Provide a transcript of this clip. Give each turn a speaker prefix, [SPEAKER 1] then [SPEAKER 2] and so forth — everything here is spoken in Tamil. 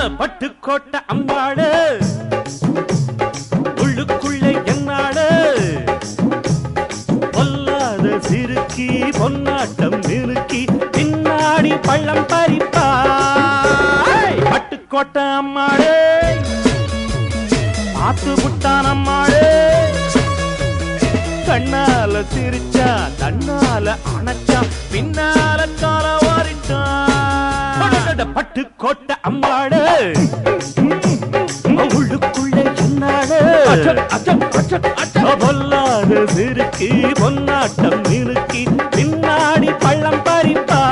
[SPEAKER 1] பட்டுக்கோட்டை அம்பாடு உள்ளுக்குள்ளே என்னாடு பொல்லாத சிறுக்கி பொன்னாட்டம் நிறுக்கி பின்னாடி பள்ளம் பறிப்பா. பட்டுக்கோட்டை அம்மாடு ஆத்து புட்டான் அம்மாடு கண்ணால சிரிச்சா தன்னால அணைச்சா பின்னா அட பட்டு கோட்ட அம்மாடு உள்ளுக்குள்ளே சொன்னாடு பொல்லாத சிறுக்கு பொன்னாட்டம் இருக்கு பின்னாடி பள்ளம் பறிப்பா.